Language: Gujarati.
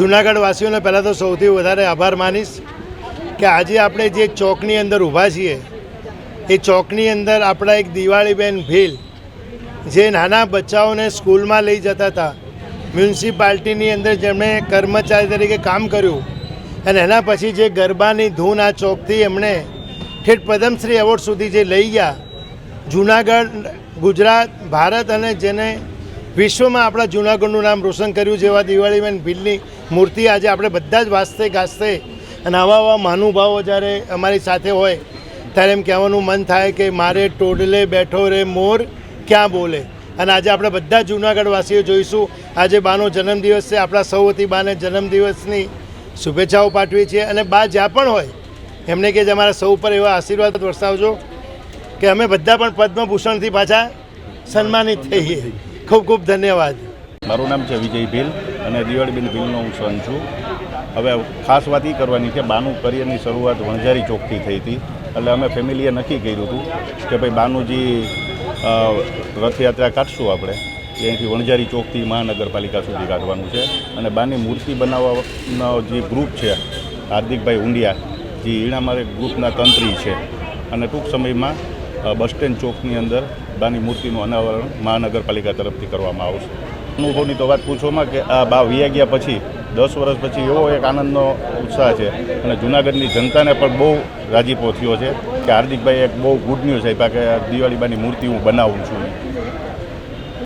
જુનાગઢ વાસીઓને પહેલાં તો સૌથી વધારે આભાર માનીશ કે આજે આપણે જે ચોકની અંદર ઊભા છીએ, એ ચોકની અંદર આપણા એક દિવાળીબેન ભીલ, જે નાના બચ્ચાઓને સ્કૂલમાં લઈ જતા હતા, મ્યુનિસિપાલિટીની અંદર જેમણે કર્મચારી તરીકે કામ કર્યું અને એના પછી જે ગરબાની ધૂન આ ચોકથી એમણે ઠેઠ પદ્મશ્રી એવોર્ડ સુધી જે લઈ ગયા, જુનાગઢ, ગુજરાત, ભારત અને જેને વિશ્વમાં આપણા જુનાગઢનું નામ રોશન કર્યું જેવા દિવાળીબેન ભીલની મૂર્તિ આજે આપણે બધા જ વાસ્તે ગાજતે અને આવા આવા મહાનુભાવો જ્યારે અમારી સાથે હોય, ત્યારે એમ કહેવાનું મન થાય કે મારે ટોડલે બેઠો રે મોર, ક્યાં બોલે? અને આજે આપણે બધા જૂનાગઢવાસીઓ જોઈશું. આજે બાનો જન્મદિવસ છે, આપણા સૌથી બાને જન્મદિવસની શુભેચ્છાઓ પાઠવી છીએ. અને બા જ્યાં પણ હોય, એમને કે અમારા સૌ પર એવા આશીર્વાદ વરસાવજો કે અમે બધા પણ પદ્મભૂષણથી પાછા સન્માનિત થઈએ. ખૂબ ખૂબ ધન્યવાદ. મારું નામ છે વિજય ભીલ અને દિવાળીબેન ભીલનો હું સન છું. હવે ખાસ વાત એ કરવાની કે બાનું કરિયરની શરૂઆત વણઝારી ચોકથી થઈ હતી. એટલે અમે ફેમિલીએ નક્કી કર્યું હતું કે ભાઈ બાનુજી રથયાત્રા કાઢશું આપણે. અહીંથી વણઝારી ચોકથી મહાનગરપાલિકા સુધી કાઢવાનું છે. અને બાની મૂર્તિ બનાવવાનો જે ગ્રુપ છે, હાર્દિકભાઈ ઉંડિયા જે ઈણામારે ગ્રુપના તંત્રી છે. અને ટૂંક સમયમાં બસ સ્ટેન્ડ ચોકની અંદર બાની મૂર્તિનું અનાવરણ મહાનગરપાલિકા તરફથી કરવામાં આવશે. અનુભવની તો વાત પૂછવામાં કે આ બા વિયા ગયા પછી, દસ વર્ષ પછી એવો એક આનંદનો ઉત્સાહ છે અને જુનાગઢની જનતાને પણ બહુ રાજીપો થયો છે કે હાર્દિકભાઈ એક બહુ ગુડ ન્યૂઝ આપ્યા કે દિવાળી બાની મૂર્તિ હું બનાવું છું.